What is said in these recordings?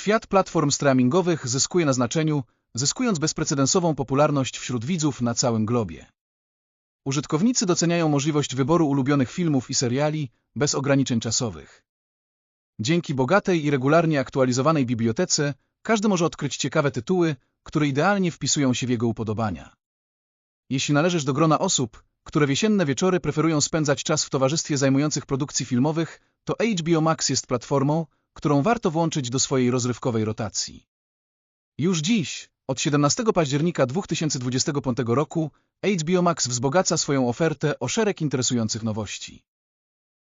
Świat platform streamingowych zyskuje na znaczeniu, zyskując bezprecedensową popularność wśród widzów na całym globie. Użytkownicy doceniają możliwość wyboru ulubionych filmów i seriali bez ograniczeń czasowych. Dzięki bogatej i regularnie aktualizowanej bibliotece każdy może odkryć ciekawe tytuły, które idealnie wpisują się w jego upodobania. Jeśli należysz do grona osób, które w jesienne wieczory preferują spędzać czas w towarzystwie zajmujących produkcji filmowych, to HBO Max jest platformą, którą warto włączyć do swojej rozrywkowej rotacji. Już dziś, od 17 października 2025 roku, HBO Max wzbogaca swoją ofertę o szereg interesujących nowości.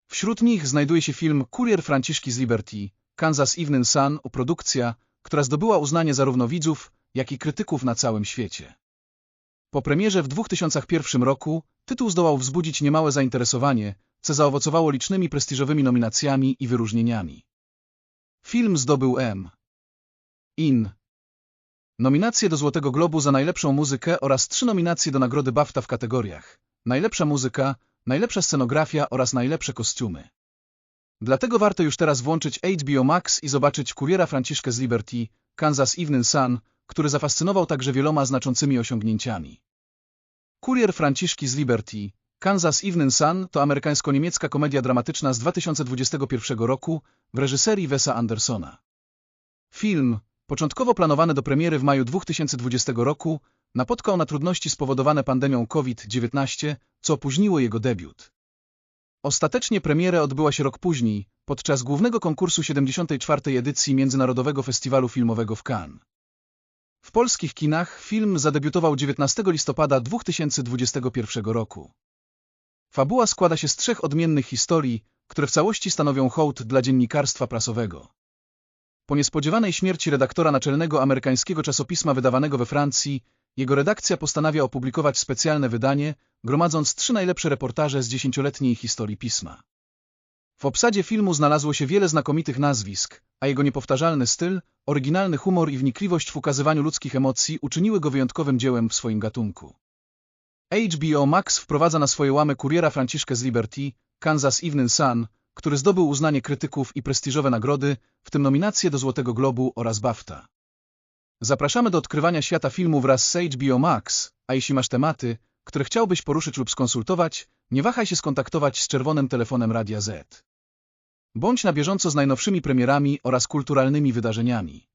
Wśród nich znajduje się film Kurier Franciszki z Liberty, Kansas Evening Sun, produkcja, która zdobyła uznanie zarówno widzów, jak i krytyków na całym świecie. Po premierze w 2001 roku tytuł zdołał wzbudzić niemałe zainteresowanie, co zaowocowało licznymi prestiżowymi nominacjami i wyróżnieniami. Film zdobył M. In. Nominacje do Złotego Globu za najlepszą muzykę oraz trzy nominacje do nagrody BAFTA w kategoriach Najlepsza muzyka, najlepsza scenografia oraz najlepsze kostiumy. Dlatego warto już teraz włączyć HBO Max i zobaczyć kuriera Franciszkę z Liberty, Kansas Evening Sun, który zafascynował także wieloma znaczącymi osiągnięciami. Kurier Franciszki z Liberty, Kansas Evening Sun to amerykańsko-niemiecka komedia dramatyczna z 2021 roku w reżyserii Wesa Andersona. Film, początkowo planowany do premiery w maju 2020 roku, napotkał na trudności spowodowane pandemią COVID-19, co opóźniło jego debiut. Ostatecznie premiera odbyła się rok później, podczas głównego konkursu 74. edycji Międzynarodowego Festiwalu Filmowego w Cannes. W polskich kinach film zadebiutował 19 listopada 2021 roku. Fabuła składa się z trzech odmiennych historii, które w całości stanowią hołd dla dziennikarstwa prasowego. Po niespodziewanej śmierci redaktora naczelnego amerykańskiego czasopisma wydawanego we Francji, jego redakcja postanawia opublikować specjalne wydanie, gromadząc trzy najlepsze reportaże z dziesięcioletniej historii pisma. W obsadzie filmu znalazło się wiele znakomitych nazwisk, a jego niepowtarzalny styl, oryginalny humor i wnikliwość w ukazywaniu ludzkich emocji uczyniły go wyjątkowym dziełem w swoim gatunku. HBO Max wprowadza na swoje łamy kuriera Franciszkę z Liberty, Kansas Evening Sun, który zdobył uznanie krytyków i prestiżowe nagrody, w tym nominacje do Złotego Globu oraz BAFTA. Zapraszamy do odkrywania świata filmu wraz z HBO Max, a jeśli masz tematy, które chciałbyś poruszyć lub skonsultować, nie wahaj się skontaktować z czerwonym telefonem Radia Z. Bądź na bieżąco z najnowszymi premierami oraz kulturalnymi wydarzeniami.